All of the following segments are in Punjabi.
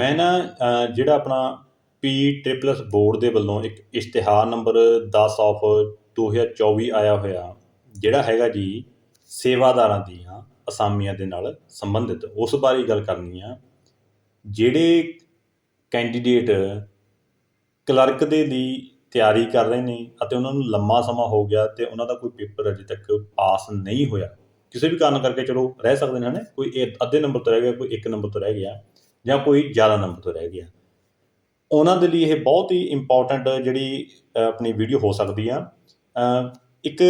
ਮੈਂ ਨਾ ਜਿਹੜਾ ਆਪਣਾ ਪੀ ਟ੍ਰਿਪਲਸ ਬੋਰਡ ਦੇ ਵੱਲੋਂ ਇੱਕ ਇਸ਼ਤਿਹਾਰ ਨੰਬਰ ਦਸ ਔਫ ਦੋ ਹਜ਼ਾਰ ਚੌਵੀ ਆਇਆ ਹੋਇਆ, ਜਿਹੜਾ ਹੈਗਾ ਜੀ ਸੇਵਾਦਾਰਾਂ ਦੀਆਂ ਅਸਾਮੀਆਂ ਦੇ ਨਾਲ ਸੰਬੰਧਿਤ, ਉਸ ਬਾਰੇ ਗੱਲ ਕਰਨੀ ਆ। ਜਿਹੜੇ ਕੈਂਡੀਡੇਟ ਕਲਰਕ ਦੇ ਲਈ ਤਿਆਰੀ ਕਰ ਰਹੇ ਨੇ ਅਤੇ ਉਹਨਾਂ ਨੂੰ ਲੰਮਾ ਸਮਾਂ ਹੋ ਗਿਆ ਤੇ ਉਹਨਾਂ ਦਾ ਕੋਈ ਪੇਪਰ ਅਜੇ ਤੱਕ ਪਾਸ ਨਹੀਂ ਹੋਇਆ, ਕਿਸੇ ਵੀ ਕਾਰਨ ਕਰਕੇ ਚਲੋ ਰਹਿ ਸਕਦੇ ਨੇ, ਹਨਾ? ਕੋਈ ਇਹ ਅੱਧੇ ਨੰਬਰ ਤੋਂ ਰਹਿ ਗਿਆ, ਕੋਈ ਇੱਕ ਨੰਬਰ ਤੋਂ ਰਹਿ ਗਿਆ। ਜਾਂ ਕੋਈ ਜ਼ਿਆਦਾ ਨੰਬਰ ਤੋਂ ਰਹਿ ਗਿਆ। ਉਹਨਾਂ ਦੇ ਲਈ ਇਹ ਬਹੁਤ ਹੀ ਇੰਪੋਰਟੈਂਟ ਜਿਹੜੀ ਆਪਣੀ ਵੀਡੀਓ ਹੋ ਸਕਦੀ ਆ। ਇੱਕ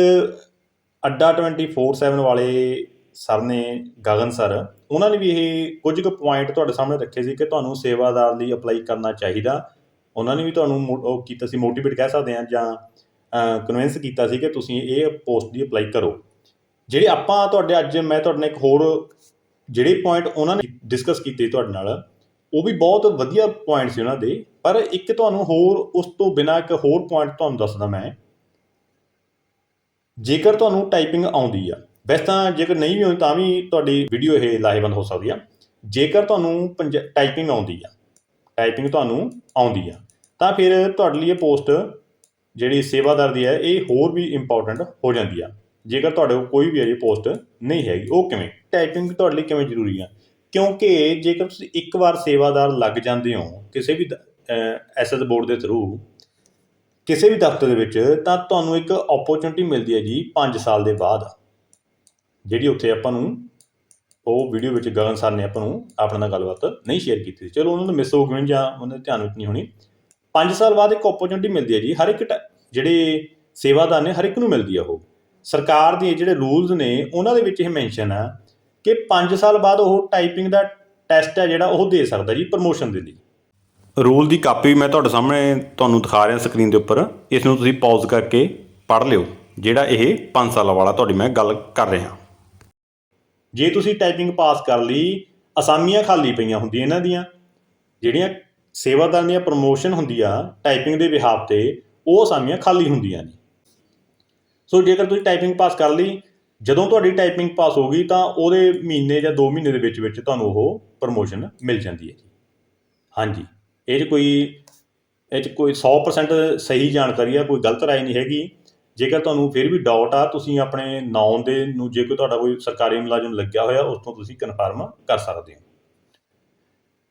ਅੱਡਾ 24/7 ਵਾਲੇ ਸਰ ਨੇ, ਗਗਨ ਸਰ ਉਹਨਾਂ ਨੇ ਵੀ ਇਹ ਕੁਝ ਕੁ ਪੁਆਇੰਟ ਤੁਹਾਡੇ ਸਾਹਮਣੇ ਰੱਖੇ ਸੀ ਕਿ ਤੁਹਾਨੂੰ ਸੇਵਾਦਾਰ ਲਈ ਅਪਲਾਈ ਕਰਨਾ ਚਾਹੀਦਾ। ਉਹਨਾਂ ਨੇ ਵੀ ਤੁਹਾਨੂੰ ਮੋ- ਉਹ ਕੀਤਾ ਸੀ ਮੋਟੀਵੇਟ ਕਹਿ ਸਕਦੇ ਆ ਜਾਂ ਕਨਵਿੰਸ ਕੀਤਾ ਸੀ ਕਿ ਤੁਸੀਂ ਇਹ ਪੋਸਟ ਦੀ ਅਪਲਾਈ ਕਰੋ। ਜਿਹੜੇ ਆਪਾਂ ਤੁਹਾਡੇ ਅੱਜ, ਮੈਂ ਤੁਹਾਡੇ ਨਾਲ ਇੱਕ ਹੋਰ ਜਿਹੜੇ ਪੁਆਇੰਟ ਉਹਨਾਂ ਨੇ ਡਿਸਕਸ ਕੀਤੇ ਤੁਹਾਡੇ ਨਾਲ, ਉਹ ਵੀ ਬਹੁਤ ਵਧੀਆ ਪੁਆਇੰਟ ਸੀ ਉਹਨਾਂ ਦੇ, ਪਰ ਇੱਕ ਤੁਹਾਨੂੰ ਹੋਰ ਉਸ ਤੋਂ ਬਿਨਾਂ ਇੱਕ ਹੋਰ ਪੁਆਇੰਟ ਤੁਹਾਨੂੰ ਦੱਸਦਾ ਮੈਂ। ਜੇਕਰ ਤੁਹਾਨੂੰ ਟਾਈਪਿੰਗ ਆਉਂਦੀ ਆ, ਵੈਸੇ ਤਾਂ ਜੇਕਰ ਨਹੀਂ ਵੀ ਆਉਂਦੀ ਤਾਂ ਵੀ ਤੁਹਾਡੀ ਵੀਡੀਓ ਇਹ ਲਾਹੇਵੰਦ ਹੋ ਸਕਦੀ ਆ। ਜੇਕਰ ਤੁਹਾਨੂੰ ਟਾਈਪਿੰਗ ਆਉਂਦੀ ਆ ਟਾਈਪਿੰਗ ਤੁਹਾਨੂੰ ਆਉਂਦੀ ਆ, ਤਾਂ ਫਿਰ ਤੁਹਾਡੇ ਲਈ ਇਹ ਪੋਸਟ ਜਿਹੜੀ ਸੇਵਾਦਾਰ ਦੀ ਹੈ, ਇਹ ਹੋਰ ਵੀ ਇੰਪੋਰਟੈਂਟ ਹੋ ਜਾਂਦੀ ਆ। ਜੇਕਰ ਤੁਹਾਡੇ ਕੋਲ ਕੋਈ ਵੀ ਅਜੇ ਪੋਸਟ ਨਹੀਂ ਹੈਗੀ, ਉਹ ਕਿਵੇਂ? ਟਾਈਪਿੰਗ ਤੁਹਾਡੇ ਲਈ ਕਿਵੇਂ ਜ਼ਰੂਰੀ ਆ? ਕਿਉਂਕਿ ਜੇਕਰ ਤੁਸੀਂ ਇੱਕ ਵਾਰ ਸੇਵਾਦਾਰ ਲੱਗ ਜਾਂਦੇ ਹੋ ਕਿਸੇ ਵੀ ਐਸਐਸ ਬੋਰਡ ਦੇ ਥਰੂ ਕਿਸੇ ਵੀ ਦਫ਼ਤਰ ਦੇ ਵਿੱਚ, ਤਾਂ ਤੁਹਾਨੂੰ ਇੱਕ ਓਪਰਚੁਨਿਟੀ ਮਿਲਦੀ ਹੈ ਜੀ 5 ਸਾਲ ਦੇ ਬਾਅਦ। ਜਿਹੜੀ ਉੱਥੇ ਆਪਾਂ ਨੂੰ, ਉਹ ਵੀਡੀਓ ਵਿੱਚ ਗਗਨ ਸਰ ਨੇ ਆਪਾਂ ਨੂੰ ਆਪਣੇ ਨਾਲ ਗੱਲਬਾਤ ਨਹੀਂ ਸ਼ੇਅਰ ਕੀਤੀ ਸੀ। ਚਲੋ ਉਹਨਾਂ ਨੂੰ ਮਿਸ ਹੋ ਗਈ ਜਾਂ ਉਹਨਾਂ ਦੇ ਧਿਆਨ ਵਿੱਚ ਨਹੀਂ ਹੋਣੀ। 5 ਸਾਲ ਬਾਅਦ ਇੱਕ ਓਪਰਚੁਨਿਟੀ ਮਿਲਦੀ ਹੈ ਜੀ, ਹਰ ਇੱਕ ਟ- ਜਿਹੜੇ ਸੇਵਾਦਾਰ ਨੇ ਹਰ ਇੱਕ ਨੂੰ ਮਿਲਦੀ ਹੈ ਉਹ। ਸਰਕਾਰ ਦੇ ਜਿਹੜੇ ਰੂਲਸ ਨੇ ਉਹਨਾਂ ਦੇ ਵਿੱਚ ਇਹ ਮੈਂਸ਼ਨ ਆ ਕਿ 5 ਸਾਲ ਬਾਅਦ ਉਹ ਟਾਈਪਿੰਗ ਦਾ ਟੈਸਟ ਹੈ ਜਿਹੜਾ ਉਹ ਦੇ ਸਕਦਾ ਜੀ ਪ੍ਰਮੋਸ਼ਨ ਦੇ ਲਈ। ਰੂਲ ਦੀ ਕਾਪੀ ਮੈਂ ਤੁਹਾਡੇ ਸਾਹਮਣੇ ਤੁਹਾਨੂੰ ਦਿਖਾ ਰਿਹਾ ਸਕਰੀਨ ਦੇ ਉੱਪਰ। ਇਸ ਨੂੰ ਤੁਸੀਂ ਪੌਜ਼ ਕਰਕੇ ਪੜ੍ਹ ਲਿਓ ਜਿਹੜਾ ਇਹ 5 ਸਾਲਾਂ ਵਾਲਾ ਤੁਹਾਡੀ ਮੈਂ ਗੱਲ ਕਰ ਰਿਹਾ। ਜੇ ਤੁਸੀਂ ਟਾਈਪਿੰਗ ਪਾਸ ਕਰ ਲਈ ਅਸਾਮੀਆਂ ਖਾਲੀ ਪਈਆਂ ਹੁੰਦੀਆਂ ਇਹਨਾਂ ਦੀਆਂ ਜਿਹੜੀਆਂ ਸੇਵਾਦਾਰ ਦੀਆਂ ਪ੍ਰਮੋਸ਼ਨ ਹੁੰਦੀ ਆ ਟਾਈਪਿੰਗ ਦੇ ਵਿਹਾਰ ਤੇ ਉਹ ਅਸਾਮੀਆਂ ਖਾਲੀ ਹੁੰਦੀਆਂ ਨੇ। ਸੋ ਜੇਕਰ ਤੁਸੀਂ ਟਾਈਪਿੰਗ ਪਾਸ ਕਰ ਲਈ, ਜਦੋਂ ਤੁਹਾਡੀ ਟਾਈਪਿੰਗ ਪਾਸ ਹੋ ਗਈ, ਤਾਂ ਉਹਦੇ ਮਹੀਨੇ ਜਾਂ 2 ਮਹੀਨੇ ਦੇ ਵਿੱਚ ਵਿੱਚ ਤੁਹਾਨੂੰ ਉਹ ਪ੍ਰਮੋਸ਼ਨ ਮਿਲ ਜਾਂਦੀ ਹੈ ਜੀ। ਹਾਂਜੀ। ਇਹ 'ਚ ਕੋਈ, ਇਹ 'ਚ ਕੋਈ 100% ਸਹੀ ਜਾਣਕਾਰੀ ਆ, ਕੋਈ ਗਲਤ ਰਾਏ ਨਹੀਂ ਹੈਗੀ। ਜੇਕਰ ਤੁਹਾਨੂੰ ਫਿਰ ਵੀ ਡਾਊਟ ਆ, ਤੁਸੀਂ ਆਪਣੇ ਨਾਮ ਦੇ ਨੂੰ ਜੇ ਕੋਈ ਤੁਹਾਡਾ ਕੋਈ ਸਰਕਾਰੀ ਮੁਲਾਜ਼ਮ ਲੱਗਿਆ ਹੋਇਆ, ਉਸ ਤੋਂ ਤੁਸੀਂ ਕਨਫਰਮ ਕਰ ਸਕਦੇ ਹੋ।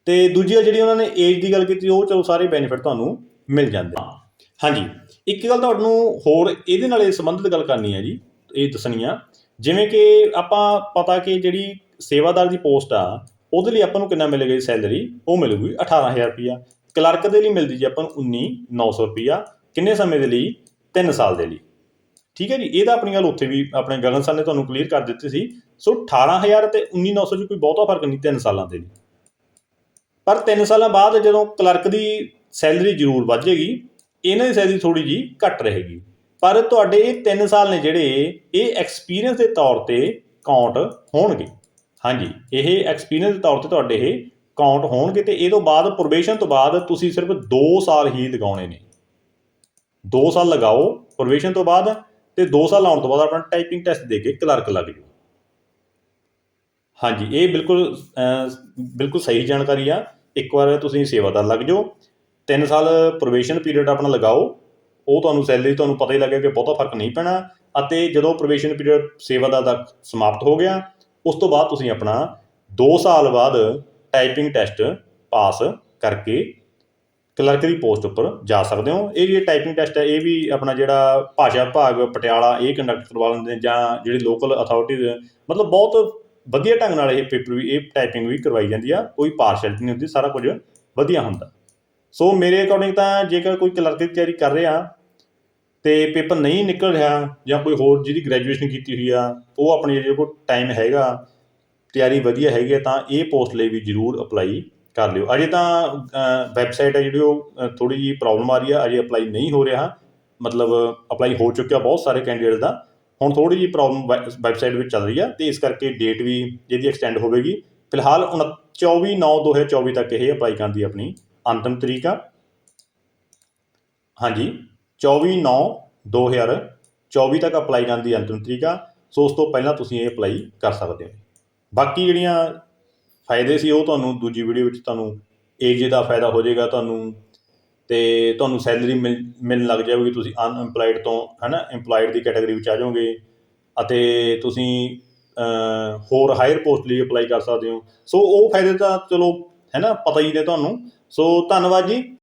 ਤੇ ਦੂਜੀ ਜਿਹੜੀ ਉਹਨਾਂ ਨੇ ਏਜ ਦੀ ਗੱਲ ਕੀਤੀ, ਉਹ ਚਲੋ ਸਾਰੇ ਬੈਨੀਫਿਟ ਤੁਹਾਨੂੰ ਮਿਲ ਜਾਂਦੇ ਆ। ਹਾਂਜੀ। ਇੱਕ ਗੱਲ ਤੁਹਾਨੂੰ ਹੋਰ ਇਹਦੇ ਨਾਲ ਇਹ ਸੰਬੰਧਿਤ ਗੱਲ ਕਰਨੀ ਹੈ ਜੀ, ਇਹ ਦੱਸਣੀ ਆ। ਜਿਵੇਂ ਕਿ ਆਪਾਂ ਪਤਾ ਕਿ ਜਿਹੜੀ ਸੇਵਾਦਾਰ ਦੀ ਪੋਸਟ ਆ, ਉਹਦੇ ਲਈ ਆਪਾਂ ਨੂੰ ਕਿੰਨਾ ਮਿਲੇਗਾ ਜੀ ਸੈਲਰੀ? ਉਹ ਮਿਲੂਗੀ 18000 ਰੁਪਿਆ ਕਲਰਕ ਦੇ ਲਈ ਮਿਲਦੀ ਜੀ ਆਪਾਂ ਨੂੰ 19900 ਰੁਪਿਆ ਕਿੰਨੇ ਸਮੇਂ ਦੇ ਲਈ? 3 ਸਾਲ ਦੇ ਲਈ। ਠੀਕ ਹੈ ਜੀ, ਇਹ ਤਾਂ ਆਪਣੀ ਗੱਲ ਉੱਥੇ ਵੀ ਆਪਣੇ ਗਗਨ ਸਰ ਨੇ ਤੁਹਾਨੂੰ ਕਲੀਅਰ ਕਰ ਦਿੱਤੀ ਸੀ। ਸੋ 18000 ਤੇ 19900 ਚ ਕੋਈ ਬਹੁਤਾ ਫ਼ਰਕ ਨਹੀਂ 3 ਸਾਲਾਂ ਦੇ ਲਈ। ਪਰ 3 ਸਾਲਾਂ ਬਾਅਦ ਜਦੋਂ ਕਲਰਕ ਦੀ ਸੈਲਰੀ ਜ਼ਰੂਰ ਵਧੇਗੀ ਇਹਨਾਂ ਦੀ ਸੈਲਰੀ ਥੋੜੀ ਜੀ ਘੱਟ ਰਹੇਗੀ। ਪਰ ਤੁਹਾਡੇ ਇਹ 3 ਸਾਲ ਨੇ ਜਿਹੜੇ ਇਹ ਐਕਸਪੀਰੀਅੰਸ ਦੇ ਤੌਰ ਤੇ ਕਾਊਂਟ ਹੋਣਗੇ। ਹਾਂਜੀ, ਇਹ ਐਕਸਪੀਰੀਅੰਸ ਦੇ ਤੌਰ ਤੇ ਤੁਹਾਡੇ ਇਹ ਕਾਊਂਟ ਹੋਣਗੇ ਤੇ ਇਹ ਤੋਂ ਬਾਅਦ ਪ੍ਰੋਬੇਸ਼ਨ ਤੋਂ ਬਾਅਦ ਤੁਸੀਂ ਸਿਰਫ 2 ਸਾਲ ਹੀ ਲਗਾਉਣੇ ਨੇ। 2 ਸਾਲ ਲਗਾਓ ਪ੍ਰੋਬੇਸ਼ਨ ਤੋਂ ਬਾਅਦ ਤੇ 2 ਸਾਲ ਲਾਉਣ ਤੋਂ ਬਾਅਦ ਆਪਣਾ ਟਾਈਪਿੰਗ ਟੈਸਟ ਦੇ ਕੇ ਕਲਰਕ ਲੱਗ ਜਾਓ। ਹਾਂਜੀ, ਇਹ ਬਿਲਕੁਲ ਬਿਲਕੁਲ ਸਹੀ ਜਾਣਕਾਰੀ ਆ। ਇੱਕ ਵਾਰ ਤੁਸੀਂ ਸੇਵਾਦਾਰ ਲੱਗ ਜਾਓ। 3 ਸਾਲ ਪ੍ਰੋਬੇਸ਼ਨ ਪੀਰੀਅਡ ਆਪਣਾ ਲਗਾਓ, ਉਹ ਤੁਹਾਨੂੰ ਸੈਲਰੀ ਤੁਹਾਨੂੰ ਪਤਾ ਹੀ ਲੱਗਿਆ ਕਿ ਬਹੁਤਾ ਫ਼ਰਕ ਨਹੀਂ ਪੈਣਾ ਅਤੇ ਜਦੋਂ ਪ੍ਰੋਬੇਸ਼ਨ ਪੀਰੀਅਡ ਸੇਵਾ ਦਾ ਤੱਕ ਸਮਾਪਤ ਹੋ ਗਿਆ, ਉਸ ਤੋਂ ਬਾਅਦ ਤੁਸੀਂ ਆਪਣਾ 2 ਸਾਲ ਬਾਅਦ ਟਾਈਪਿੰਗ ਟੈਸਟ ਪਾਸ ਕਰਕੇ ਕਲਰਕ ਦੀ ਪੋਸਟ ਉੱਪਰ ਜਾ ਸਕਦੇ ਹੋ। ਇਹ ਜਿਹੜੀ ਟਾਈਪਿੰਗ ਟੈਸਟ ਹੈ, ਇਹ ਵੀ ਆਪਣਾ ਜਿਹੜਾ ਭਾਸ਼ਾ ਵਿਭਾਗ ਪਟਿਆਲਾ ਇਹ ਕੰਡਕਟ ਕਰਵਾ ਲੈਂਦੇ ਨੇ ਜਾਂ ਜਿਹੜੀ ਲੋਕਲ ਅਥਾਰਟੀਜ਼ ਮਤਲਬ ਬਹੁਤ ਵਧੀਆ ਢੰਗ ਨਾਲ ਇਹ ਪੇਪਰ ਵੀ, ਇਹ ਟਾਈਪਿੰਗ ਵੀ ਕਰਵਾਈ ਜਾਂਦੀ ਆ, ਕੋਈ ਪਾਰਸ਼ੈਲਿਟੀ ਨਹੀਂ ਹੁੰਦੀ, ਸਾਰਾ ਕੁਝ ਵਧੀਆ ਹੁੰਦਾ। ਸੋ ਮੇਰੇ ਅਕੋਰਡਿੰਗ ਤਾਂ ਜੇਕਰ ਕੋਈ ਕਲਰਕ ਦੀ ਤਿਆਰੀ ਕਰ ਰਿਹਾ ਤੇ ਪੇਪਰ ਨਹੀਂ ਨਿਕਲ ਰਿਹਾ ਜਾਂ ਕੋਈ ਹੋਰ ਜਿਹਦੀ ਗ੍ਰੈਜੂਏਸ਼ਨ ਕੀਤੀ ਹੋਈ ਆ, ਉਹ ਆਪਣੀ ਜਿਹੜੇ ਕੋਲ ਟਾਈਮ ਹੈਗਾ, ਤਿਆਰੀ ਵਧੀਆ ਹੈਗੀ ਆ, ਤਾਂ ਇਹ ਪੋਸਟ ਲਈ ਵੀ ਜ਼ਰੂਰ ਅਪਲਾਈ ਕਰ ਲਿਓ। ਅਜੇ ਤਾਂ ਵੈਬਸਾਈਟ ਹੈ ਜਿਹੜੀ ਉਹ ਥੋੜੀ ਜਿਹੀ ਪ੍ਰੋਬਲਮ ਆ ਰਹੀ ਆ, ਅਜੇ ਅਪਲਾਈ ਨਹੀਂ ਹੋ ਰਿਹਾ। ਮਤਲਬ ਅਪਲਾਈ ਹੋ ਚੁੱਕਿਆ ਬਹੁਤ ਸਾਰੇ ਕੈਂਡੀਡੇਟ ਦਾ। ਹੁਣ ਥੋੜੀ ਜਿਹੀ ਪ੍ਰੋਬਲਮ ਵੈਬਸਾਈਟ ਵਿੱਚ ਚੱਲ ਰਹੀ ਆ ਤੇ ਇਸ ਕਰਕੇ ਡੇਟ ਵੀ ਜਿਹਦੀ ਐਕਸਟੈਂਡ ਹੋਵੇਗੀ। ਫਿਲਹਾਲ 24 9 2024 ਤੱਕ ਇਹ ਅਪਲਾਈ ਕਰਨ ਦੀ ਆਪਣੀ ਅੰਤਿਮ ਤਰੀਕ ਆ। ਹਾਂਜੀ 24 9 2024 ਤੱਕ ਅਪਲਾਈ ਕਰਨ ਦੀ ਅੰਤਿਮ ਤਰੀਕ ਆ। ਸੋ ਉਸ ਤੋਂ ਪਹਿਲਾਂ ਤੁਸੀਂ ਇਹ ਅਪਲਾਈ ਕਰ ਸਕਦੇ ਹੋ। ਬਾਕੀ ਜਿਹੜੀਆਂ ਫਾਇਦੇ ਸੀ ਉਹ ਤੁਹਾਨੂੰ ਦੂਜੀ ਵੀਡੀਓ ਵਿੱਚ ਤੁਹਾਨੂੰ ਏਜ ਦਾ ਫਾਇਦਾ ਹੋ ਜਾਏਗਾ ਤੁਹਾਨੂੰ ਤੇ ਤੁਹਾਨੂੰ ਸੈਲਰੀ ਮਿਲ, ਮਿਲਣ ਲੱਗ ਜਾਵੇਗੀ ਤੁਸੀਂ ਅਨਐਮਪਲਾਈਡ ਤੋਂ ਹੈ ਨਾ EMPLOYED ਦੀ ਕੈਟਾਗਰੀ ਵਿੱਚ ਆ ਜਾਓਗੇ ਅਤੇ ਤੁਸੀਂ ਹੋਰ ਹਾਇਰ ਪੋਸਟ ਲਈ ਅਪਲਾਈ ਕਰ ਸਕਦੇ ਹੋ। ਸੋ ਉਹ ਫਾਇਦੇ ਤਾਂ ਚਲੋ ਹੈ ਨਾ? ਪਤਾ ਹੀ ਨੇ ਤੁਹਾਨੂੰ। ਸੋ ਧੰਨਵਾਦ ਜੀ।